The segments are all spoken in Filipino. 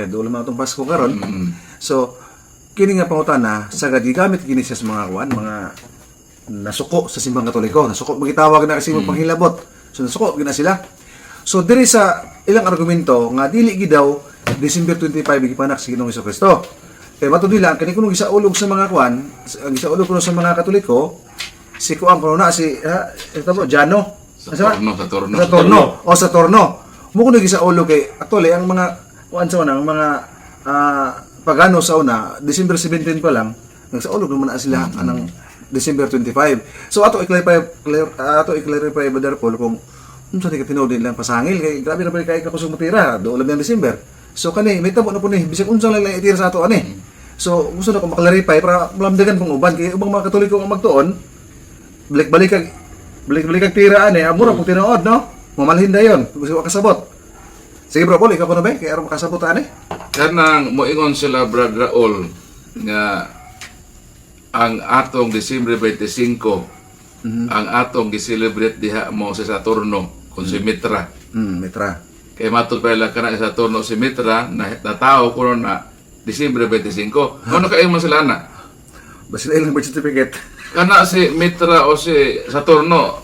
kay dulo man itong Pasko karon. So kini nga pangutana sagad gigamit kini sa mga kuan, mga nasuko sa simbang katoliko. Nasuko magitawag na kasi mm. panghilabot. So nasuko gina sila. So diri sa ilang argumento nga dili gi daw December 25 gipanak si Ginoong Kristo. Kay mato nila kani kuno gisaulog sa mga kuan, ang gisaulog kuno sa mga katoliko, si kuan kuno na si ha, ito mo Jano. Sa torno, sa torno. Sa torno. O sa torno. Mo kuno gisaulog kay actually ang mga kuan sa una, mga ah, pagano sa una, December 17 pa lang, nagsaulog naman na sila anang December 25. So ato i-clarify clar- ah, ato i-clarify Brother Paul kung unsa ni ka tinuod nilang pasangil kay grabe na pala kay kapusong matira do lang December. So kani may tabo na po ni bisag unsa lang lang itira sa ato ani. So gusto na ko maklarify para malamdagan pang uban kay ubang mga katoliko ang magtuon balik-balik kag balik-balik kag tira ani amura pug tinuod no. Mamalhin dayon gusto ka kasabot. Sige bro, Paul, ikaw na ba? Kaya makasabot ani? Kanang moingon sila Brad Raul nga ang atong Disyembre 25 ang atong gi-celebrate diha mo sa Saturno kung si Mitra. Hmm, Mitra. Kay matud pa lang kana sa Saturno si Mitra na natao kuno na Disyembre 25. Ano kay mo sila na? Basta ilang birth certificate. Kana si Mitra o si Saturno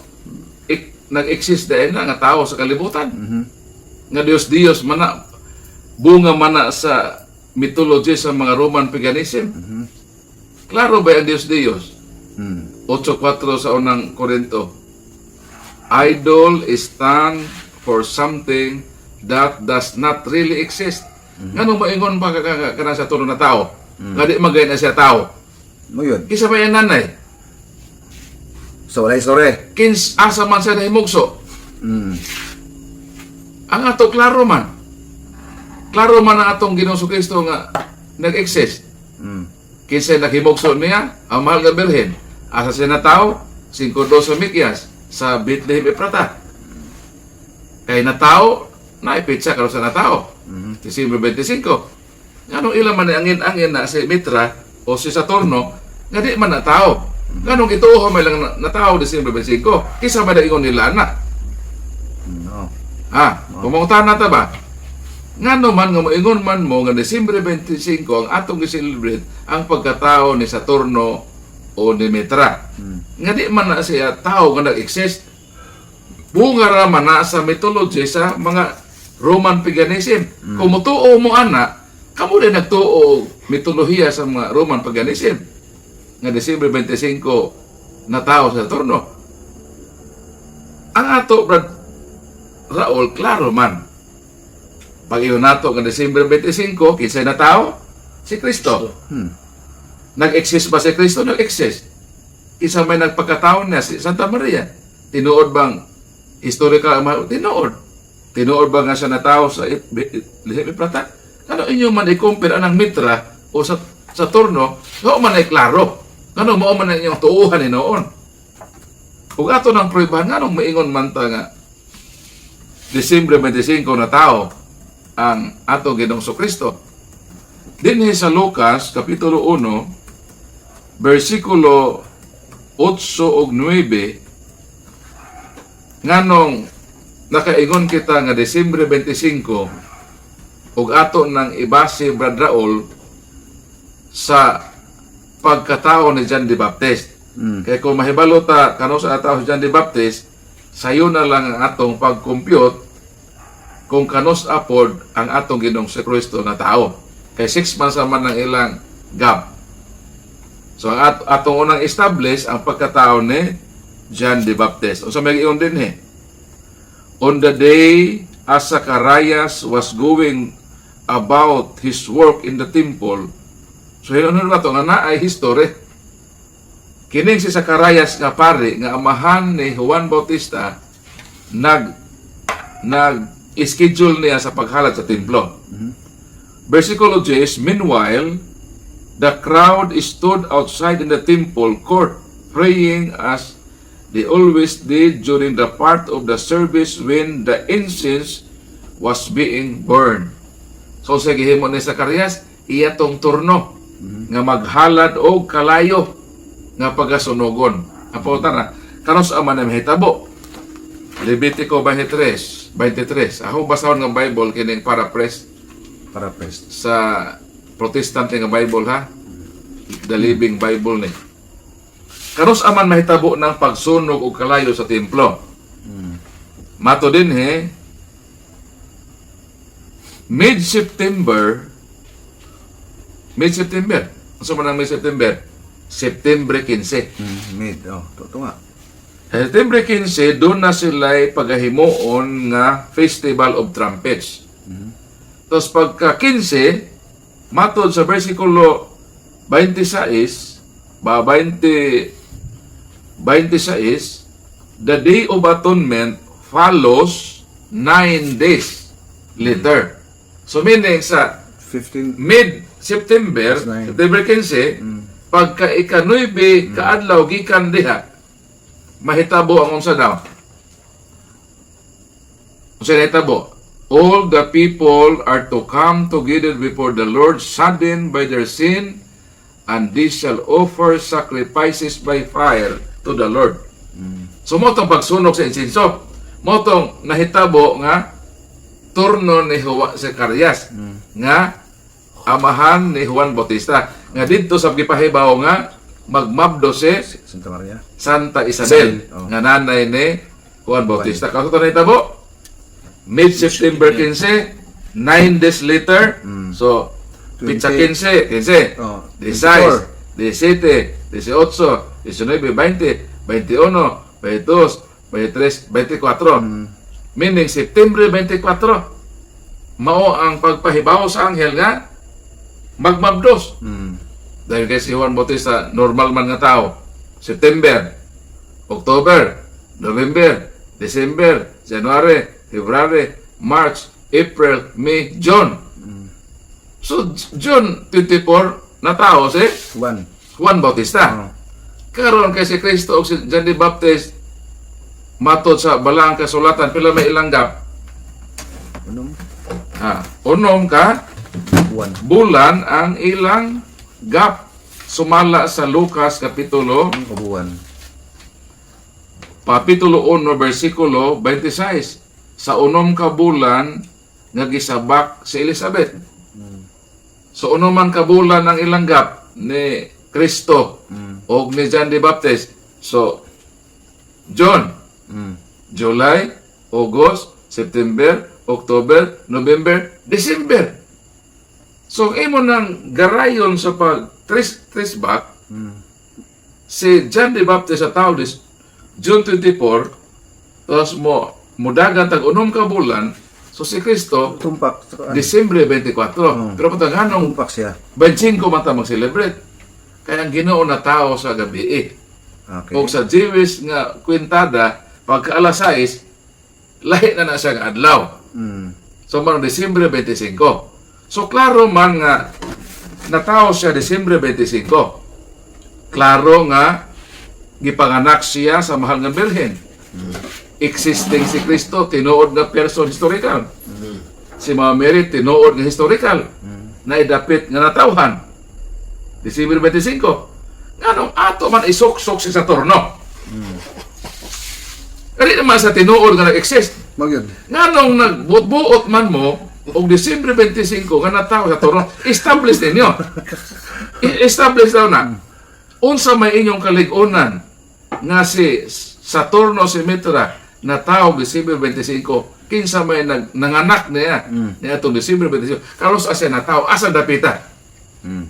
ik, nag-exist dahil na nga tao sa kalibutan. Nga Dios-Dios mana bunga mana sa mythology sa mga Roman paganism. Klaro ba ang Dios-Dios? Hmm. 8.4 sa unang Korinto. Idol is stand for something that does not really exist. Ngano maingon pa ka ka- sa tulo na tao? Nga di magay na siya tao. Mo yun. Kisa ba yan nanay? So, wala story. Kins asa man siya nahimugso. Hmm. Ang ato klaro man. Klaro man ang atong Ginoong Kristo nga nag-exist. Hmm. Kinsa naghimugso niya, ang mahal nga birhen. Asa siya na tao, 5.2 sa Mikyas, sa Bethlehem Eprata. Kay na tao, naipitsa karon sa na tao. Disyembre 25. Nganong ilang man angin-angin na si Mitra o si Saturno, nga di man na tao. Nganong ituo may lang na, na tao Disyembre 25. Kisa ba na ingon nila na? No. Ha, pumunta na ta ba? Nga naman nga moingon man mo nga Desyembre 25 ang atong gi-celebrate ang pagkatao ni Saturno o ni Mitra. Nga di man na siya tao nga nag-exist. Bunga ra man na sa mythology sa mga Roman paganism. Kung mutuo mo ana, kamo din nagtuo mitolohiya sa mga Roman paganism. Nga Desyembre 25 na tao sa Saturno. Ang ato, Brad Raul, klaro man. Pag iyon nato nga December 25, kinsay na tao? Si Kristo. Hmm. Nag-exist ba si Kristo? Nag-exist. Isa may nagpagkataon niya si Santa Maria. Tinuod bang historical ma- tinuod. Tinuod ba nga siya na tao sa Lihim Prata? Ano inyo man i-compare anang Mitra o sa Saturno, so man ay klaro. Ano mo man ang inyong tuuhan ni noon. Kung ato ng pruibahan, nga nung maingon man ta nga Disyembre 25 na tao ang ato Ginoong Kristo. Dinhi sa Lucas kapitulo 1 bersikulo 8 ug 9 nganong nakaingon kita nga Disyembre 25 ug ato nang ibase Brad Raul sa pagkatao ni John the Baptist. Hmm. Kaya kung mahibalo ta kano sa tao si John the Baptist, sayo na lang ang atong pag-compute kung kanos apod ang atong Ginoong si Kristo na tao. Kay six months naman ng ilang gap. So ang at atong unang establish ang pagkatao ni John the Baptist. O sa may iyon din eh. On the day as Zacharias was going about his work in the temple, so yun ano na to, nga naay history. Kining si Zacharias nga pare nga amahan ni Juan Bautista nag nag schedule niya sa paghalat sa templo. Versikulo 10, Meanwhile, the crowd stood outside in the temple court praying as they always did during the part of the service when the incense was being burned. So sa gihimo ni Zacarias, iya tong turno nga maghalad og kalayo nga pagasunogon. Apo na. Karon sa man na mahitabo. Levitico 23, 23. Ako basahon ng Bible kining paraphrase Paraphrase. sa protestante nga Bible ha? The living Bible ni. Kanos aman mahitabo ng pagsunog o kalayo sa templo. Mato din he? mid-September mid-September. Ano man ang mid-September September 15 Mm, mid. Oh, totoo nga. September 15 doon na sila pagahimuon nga Festival of Trumpets Tapos pagka 15, matod sa versikulo 26, ba 20, 26, the Day of Atonement follows 9 days later. So meaning sa 15 mid-September, That's nine. September 15, pagka ika-9 kaadlaw gikan diha, mahitabo ang unsa daw. Unsa nahitabo? All the people are to come together before the Lord saddened by their sin, and they shall offer sacrifices by fire to the Lord. So mo tong pagsunog sa insenso. Mo tong nahitabo nga turno ni Juan Zacarias nga amahan ni Juan Bautista nga didto sa gipahibaw nga magmabdo si Santa Maria. Santa Isabel oh. nga nanay ni Juan Bautista. Kaso to nahitabo mid-September 15, 9 days later. So pizza 15, 15, Oh, 16, 17, 18, 19, 20, 21, 22, 23, 24. Meaning September 24 mao ang pagpahibaw sa anghel nga magmabdos. Mm. Dahil kay si Juan Bautista, normal man nga tao. September, October, November, December, January, February, March, April, May, June. So, June 24 na tao si One. Juan Bautista. Oh. Karon kay si Kristo o si John the Baptist matod sa balang kasulatan pila may ilang gap. Unong Ha, unom ka one. bulan ang ilang gap sumala sa Lucas kapitulo Kabuan. Kapitulo 1, versikulo 26. Sa unom ka bulan, nga gisabak si Elizabeth. So unom man ka bulan ang ilanggap ni Kristo o ni John the Baptist. So, John, Mm. July, August, September, October, November, December. So, imo nang garayon sa pag trace, trace back, si John the Baptist sa Taudis, June 24, tapos mo, mudagan tag unom ka bulan, so si Kristo, Tumpak. Saka, Disyembre 24. Pero patang anong Tumpak siya. 25 man ta mag-celebrate. Kaya ang ginoo na tao sa gabi eh. Okay. O sa Jewish nga kwintada, pagka alas 6, lahi na na siya nga adlaw. Mm. So, man, Disyembre 25. So, klaro man nga, natao siya Disyembre 25. Klaro nga, gipanganak siya sa mahal nga Birhen. Existing si Kristo, tinuod nga person historical. Si Mama Mary, tinuod nga historical. Na idapit nga natawhan. Disyembre 25. Nga ato man isuksok si Saturno. Kani naman sa tinuod nga nag-exist. Magyod. Nga nung nagbuot man mo, og Disyembre 25, nga nataw sa Toronto, establish ninyo. Establish daw na. Unsa may inyong kaligunan nga si Saturno si Mitra na tao Disyembre 25, kinsa may nag, nanganak niya niya itong Disyembre 25, kalos asya na tao, asa dapita. Mm.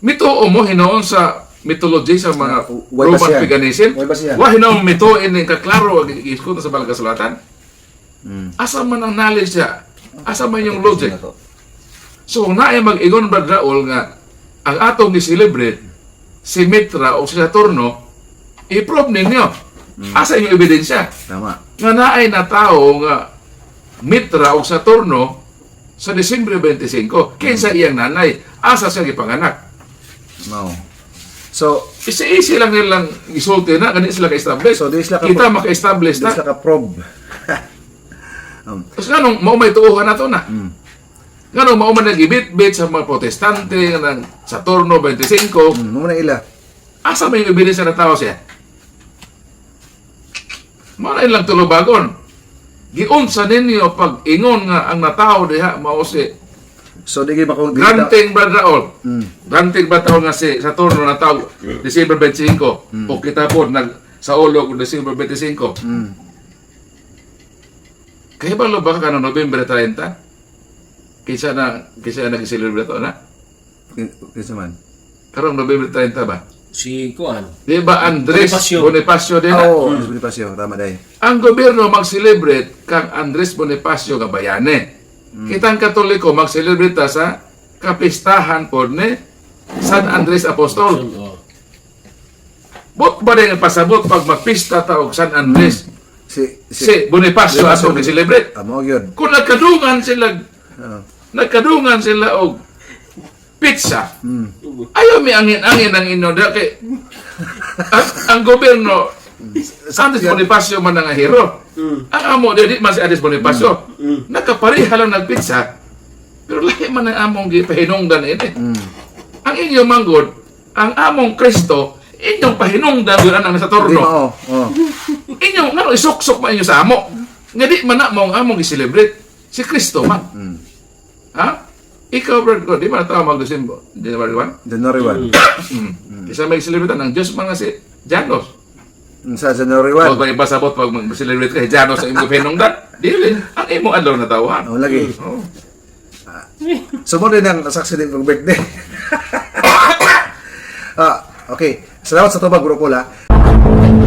Mituo mo hinoon sa mythology sa mga Roman siya? paganism. Siya? Wa hinoon mituin ni kaklaro ang iskot sa balang kasulatan. Mm. Asa man ang knowledge niya? Asa man yung logic? So, naay mag-ingon Brad Raul nga ang atong ni-celebrate si Mitra o si Saturno, i-prove ninyo. Asa yung ebidensya? Tama. Nga naay na tao nga Mitra o Saturno sa Disyembre 25, kinsa iyang nanay, asa siya gipanganak. No. So, Isi-isi lang nilang isulti na, ganit sila ka-establish. So, di sila ka- Kita maka-establish di na. sa ka-probe. um, Tapos ganong, mao may tuuhan na to na. Ganong, mao man nag-ibit-bit sa mga protestante ng Saturno 25, mm, muna ila. asa may ebidensya na tao siya? Mao na ilang tulubagon. Giunsa ninyo pag ingon nga ang natao diha mao si So di gyud mako Granting Brad Raul. Mm. Granting ba taon nga si Saturno na tao December 25. O kita po nag sa ulo kung December 25. Mm. Kaya ba ka no November 30? Kisa na kisa na nag-celebrate na? Kinsa man? Karong November 30 ba? Si Kuan. Di ba Andres Bonifacio. Bonifacio din na? Oo, oh, Bonifacio, tama. Ang gobyerno mag-celebrate kang Andres Bonifacio nga bayane. Kitang Katoliko mag-celebrate sa kapistahan pod ni San Andres Apostol. Oh. Bot ba din ang pasabot pag magpista ta og San Andres? Si Si Bonifacio Bonifacio. ato gi-celebrate. Amo gyud. Kung nagkadungan sila, Oo. nagkadungan sila og pizza, Mm. ayaw mi angin-angin ang inyo. Dahil kay, ang, ang gobyerno, Andres Bonifacio man ang hero. Ang amo, di man si Andres Bonifacio. Nagkapareha lang nagpizza. Pero lahi man ang among gipahinungdan ini. Mm. Ang inyong manggod, ang among Kristo, inyong pahinungdan yun ang sa Di torno. mao. Oh. Inyo, nga isok-sok pa inyo sa amo. Nga di man na mo ang among i-celebrate. Si Kristo man. Mm. Ha? Ikaw, Brad, ko, di ba natawag December? January 1? January 1. Mm. Isa may celebrate ng Diyos mga si Janos. Sa January Huwag 1. ba ipasabot pag mag-celebrate ka Janos sa imong pinungdan? Dili. Ang imo adlaw na tawan. Oh, lagi. Oh. So mo din ang saksi din birthday. ah, okay. Salamat sa tubag, Bro Paul, ha.